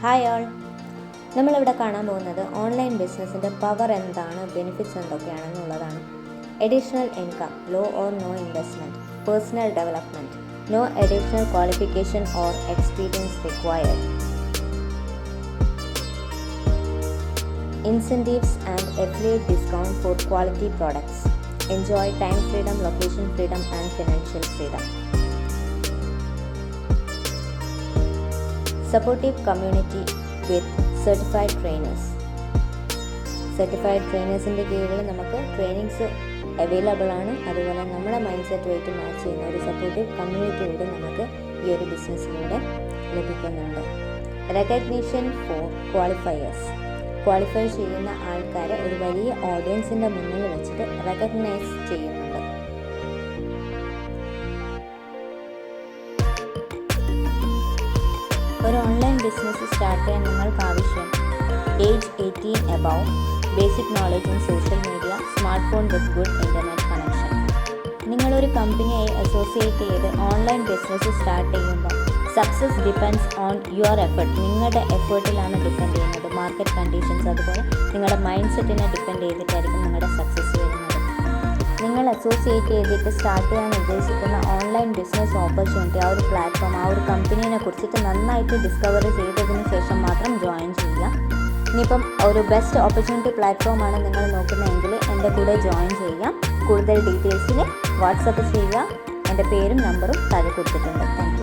Hi all നമ്മളിവിടെ കാണാൻ പോകുന്നത് ഓൺലൈൻ ബിസിനസ്സിന്റെ പവർ എന്താണ് benefits എന്തൊക്കെയാണെന്നുള്ളതാണ് additional income low or no investment personal development no additional qualification or experience required incentives and affiliate discount for quality products enjoy time freedom location freedom and financial freedom. Supportive community with certified trainers. Certified ട്രെയിനേഴ്സിന്റെ കീഴിൽ നമുക്ക് trainings available ആണ്. അതുപോലെ നമ്മുടെ mind സെറ്റുമായിട്ട് match ചെയ്യുന്ന ഒരു supportive community കൂടി നമുക്ക് ഈ ഒരു ബിസിനസ്സിലൂടെ ലഭിക്കുന്നുണ്ട്. റെക്കഗ്നീഷൻ ഫോർ ക്വാളിഫയേഴ്സ് ക്വാളിഫൈ ചെയ്യുന്ന ആൾക്കാരെ ഒരു വലിയ ഓഡിയൻസിന്റെ മുന്നിൽ വെച്ചിട്ട് റെക്കഗ്നൈസ് ചെയ്യുന്നുണ്ട് ഒരു ഓൺലൈൻ ബിസിനസ് സ്റ്റാർട്ട് ചെയ്യാൻ നിങ്ങൾക്ക് ആവശ്യം. Age eighteen above basic knowledge in social media smart phone with good internet connection നിങ്ങളൊരു കമ്പനിയായി അസോസിയേറ്റ് ചെയ്ത് ഓൺലൈൻ ബിസിനസ് സ്റ്റാർട്ട് ചെയ്യുമ്പോൾ success depends on your effort നിങ്ങളുടെ എഫേർട്ടിലാണ് ഡിപ്പെൻഡ് ചെയ്യുന്നത്. മാർക്കറ്റ് കണ്ടീഷൻസ് അതുപോലെ നിങ്ങളുടെ മൈൻഡ് സെറ്റിനെ ഡിപ്പെൻഡ് ചെയ്തിട്ടായിരിക്കും നിങ്ങൾ അസോസിയേറ്റ് ചെയ്തിട്ട് സ്റ്റാർട്ട് ചെയ്യാൻ ഉദ്ദേശിക്കുന്ന ഓൺലൈൻ ബിസിനസ് ഓപ്പർച്യൂണിറ്റി ആ ഒരു പ്ലാറ്റ്ഫോം ആ ഒരു കമ്പനീനെ കുറിച്ചിട്ട് നന്നായിട്ട് ഡിസ്കവർ ചെയ്തതിന് ശേഷം മാത്രം ജോയിൻ ചെയ്യുക. ഇനിയിപ്പം ഒരു ബെസ്റ്റ് ഓപ്പർച്യൂണിറ്റി പ്ലാറ്റ്ഫോമാണ് നിങ്ങൾ നോക്കുന്നതെങ്കിൽ എന്റെ കൂടെ ജോയിൻ ചെയ്യാം കൂടുതൽ ഡീറ്റെയിൽസിന് വാട്സപ്പ് ചെയ്യുക. എന്റെ പേരും നമ്പറും താഴെ കൊടുത്തിട്ടുണ്ട്. താങ്ക്